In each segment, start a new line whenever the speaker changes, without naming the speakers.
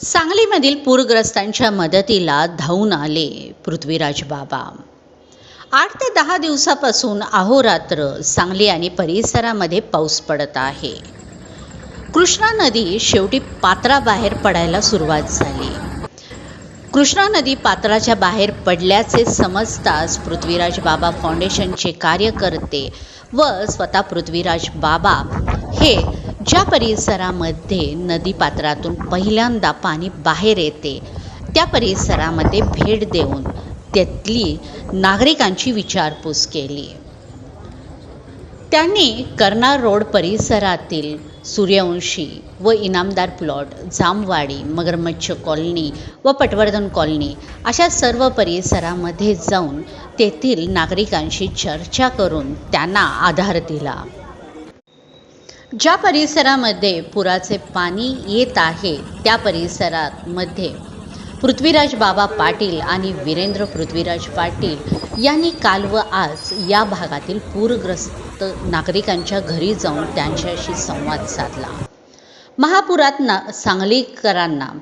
सांगलीमधील पूरग्रस्तांच्या मदतीला धावून आले पृथ्वीराज बाबा. आठ ते दहा दिवसापासून अहोरात्र सांगली आणि परिसरामध्ये पाऊस पडत आहे. कृष्णा नदी शेवटी पात्राबाहेर पडायला सुरुवात झाली. कृष्णा नदी पात्राच्या बाहेर पडल्याचे समजताच पृथ्वीराज बाबा फाउंडेशनचे कार्यकर्ते व स्वतः पृथ्वीराज बाबा हे ज्या परिसरामध्ये नदीपात्रातून पहिल्यांदा पाणी बाहेर येते. त्या परिसरामध्ये भेट देऊन त्यातली नागरिकांची विचारपूस केली. त्यांनी कर्नाळ रोड परिसरातील सूर्यवंशी व इनामदार प्लॉट जामवाडी मगरमच्छ कॉलनी व पटवर्धन कॉलनी अशा सर्व परिसरामध्ये जाऊन तेथील नागरिकांशी चर्चा करून त्यांना आधार दिला. ज्या परिसरामध्ये पुराचे पाणी येत आहे त्या परिसरामध्ये पृथ्वीराज बाबा पाटील आणि वीरेंद्र पृथ्वीराज पाटील यांनी काल व आज या भागातील पूरग्रस्त नागरिकांच्या घरी जाऊन त्यांच्याशी संवाद साधला. महापुरात ना सांगलीकरांना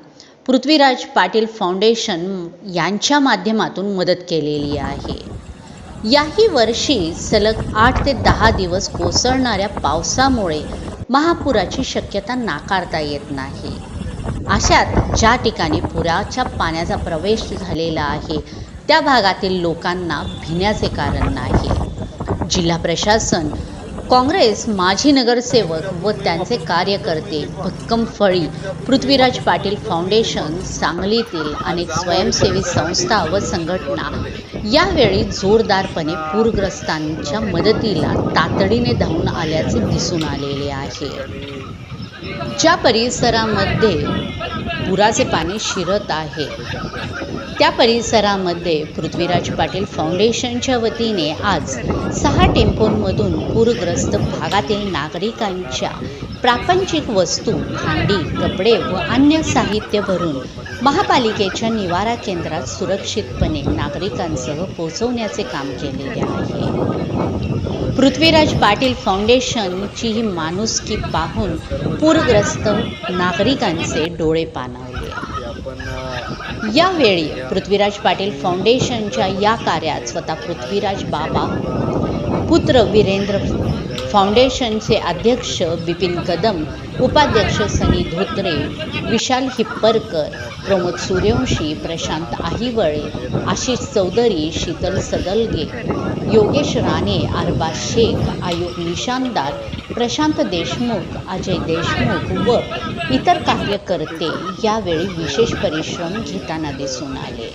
पृथ्वीराज पाटील फाउंडेशन यांच्या माध्यमातून मदत केलेली आहे. याही वर्षी सलग आठ ते दहा दिवस कोसळणाऱ्या पावसामुळे महापुराची शक्यता नाकारता येत नाही. अशात ज्या ठिकाणी पुराच्या पाण्याचा प्रवेश झालेला आहे त्या भागातील लोकांना भिण्याचे कारण नाही. जिल्हा प्रशासन काँग्रेस माजी नगरसेवक व त्यांचे कार्यकर्ते भक्कम फळी पृथ्वीराज पाटील फाउंडेशन सांगलीतील अनेक स्वयंसेवी संस्था व संघटना यावेळी जोरदारपणे पूरग्रस्तांच्या मदतीला तातडीने धावून आल्याचे दिसून आलेले आहे. ज्या परिसरामध्ये पुराचे पाणी शिरत आहे. त्या परिसरामध्ये पृथ्वीराज पाटील फाउंडेशनच्या वतीने आज सहा टेम्पोंमधून पूरग्रस्त भागातील नागरिकांच्या प्रापंचिक वस्तू भांडी कपडे व अन्य साहित्य भरून महापालिकेच्या निवारा केंद्रात सुरक्षितपणे नागरिकांसह पोहोचवण्याचे काम केलेले आहे. पृथ्वीराज पाटील फाउंडेशनची ही माणुसकी पाहून पूरग्रस्त नागरिकांचे डोळे पाणावले. यावेळी पृथ्वीराज पाटील फाउंडेशनच्या या कार्यात स्वतः पृथ्वीराज बाबा पुत्र वीरेंद्र फाउंडेशनचे अध्यक्ष बिपिन कदम उपाध्यक्ष सनी धोत्रे विशाल हिप्परकर प्रमोद सूर्यवंशी प्रशांत आहिवळे आशिष चौधरी शीतल सदलगे योगेश राणे अरबा शेख आयुब निशानदार प्रशांत देशमुख अजय देशमुख व इतर कार्यकर्ते यावेळी विशेष परिश्रम घेताना दिसून आले.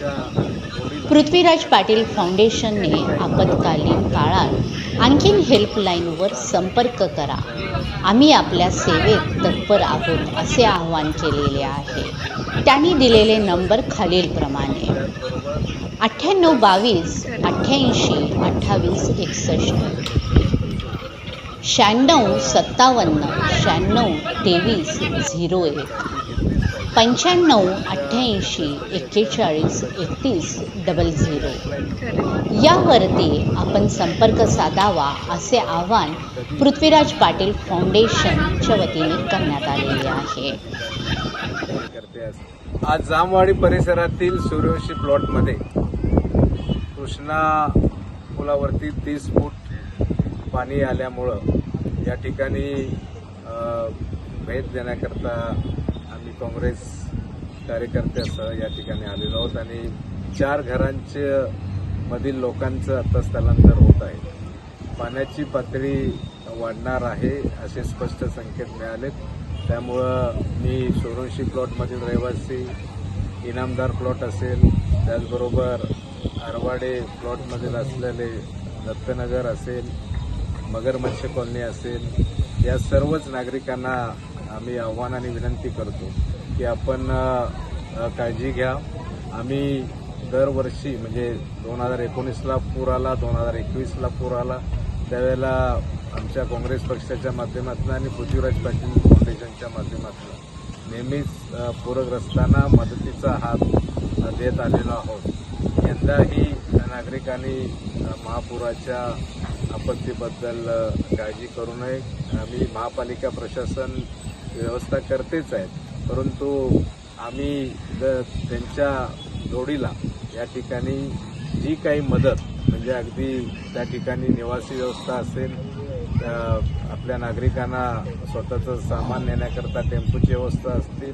पृथ्वीराज पाटील फाउंडेशनने आपत्कालीन काळात आणखीन हेल्पलाईनवर संपर्क करा. आम्ही आपल्या सेवेत तत्पर आहोत असे आवाहन केलेले आहे. त्यांनी दिलेले नंबर खालीलप्रमाणे. अठ्ठ्याण्णव बावीस अठ्ठ्याऐंशी अठ्ठावीस एकसष्ट. शहाण्णव सत्तावन्न शहाण्णव तेवीस झिरो एक. पंच्याण्णव अठ्ठ्याऐंशी एक्केचाळीस एकतीस डबल झिरो यावरती आपण संपर्क साधावा असे आवाहन पृथ्वीराज पाटील फाउंडेशनच्या वतीने करण्यात आलेले आहे
आज. जामवाडी परिसरातील सूर्यवंशी प्लॉटमध्ये कृष्णा पुलावरती तीस फूट पाणी आल्यामुळं या ठिकाणी भेट देण्याकरता काँग्रेस कार्यकर्त्यासह या ठिकाणी आलेलो आहोत आणि चार घरांचे मधील लोकांचं आता स्थलांतर होत आहे. पाण्याची पातळी वाढणार आहे असे स्पष्ट संकेत मिळालेत. त्यामुळं मी सोरंशी प्लॉटमधील रहिवासी इनामदार प्लॉट असेल त्याचबरोबर आरवाडे प्लॉटमधील असलेले दत्तनगर असेल मगरमच्छ कॉलनी असेल या सर्वच नागरिकांना आम्ही आव्हान आणि विनंती करतो. की आपण काळजी घ्या. आम्ही दरवर्षी म्हणजे दोन हजार एकोणीसला पूर आला दोन हजार एकवीसला पूर आला. त्यावेळेला आमच्या काँग्रेस पक्षाच्या माध्यमातून आणि पृथ्वीराज पाटील फाउंडेशनच्या माध्यमातून नेहमीच पूरग्रस्तांना मदतीचा हात देत आलेलो आहोत. यंदाही नागरिकांनी महापुराच्या आपत्तीबद्दल काळजी करू नये. आम्ही महापालिका प्रशासन व्यवस्था करतेच आहेत. परंतु आम्ही द- त्यांच्या जोडीला या ठिकाणी जी काही मदत म्हणजे अगदी त्या ठिकाणी निवासी व्यवस्था असेल आपल्या नागरिकांना स्वतःचं सामान नेण्याकरता टेम्पोची व्यवस्था असतील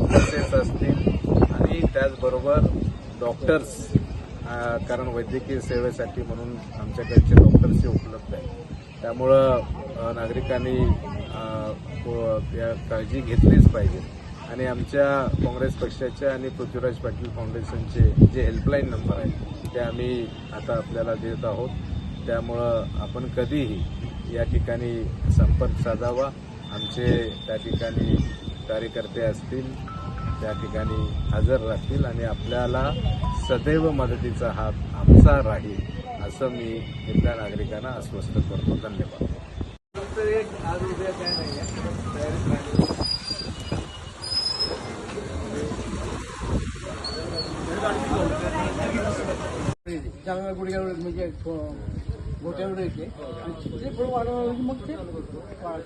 बसेस असतील आणि त्याचबरोबर डॉक्टर्स कारण वैद्यकीय सेवेसाठी म्हणून आमच्याकडचे डॉक्टर्सही उपलब्ध आहेत. त्यामुळं नागरिकांनी या काळजी घेतलीच पाहिजे. आणि आमच्या काँग्रेस पक्षाच्या आणि पृथ्वीराज पाटील फाउंडेशनचे जे हेल्पलाईन नंबर आहेत ते आम्ही आता आपल्याला देत आहोत. त्यामुळं आपण कधीही या ठिकाणी संपर्क साधावा. आमचे त्या ठिकाणी कार्यकर्ते असतील त्या ठिकाणी हजर राहतील आणि आपल्याला सदैव मदतीचा हात आमचा राहील असं मी इथल्या नागरिकांना आश्वस्त करतो. धन्यवाद. आज उद्या काय नाही
चांगल्या गुडघ्यावर म्हणजे मोठ्यावर येते. आणि ते फळ वाढवलं मग ते वाढ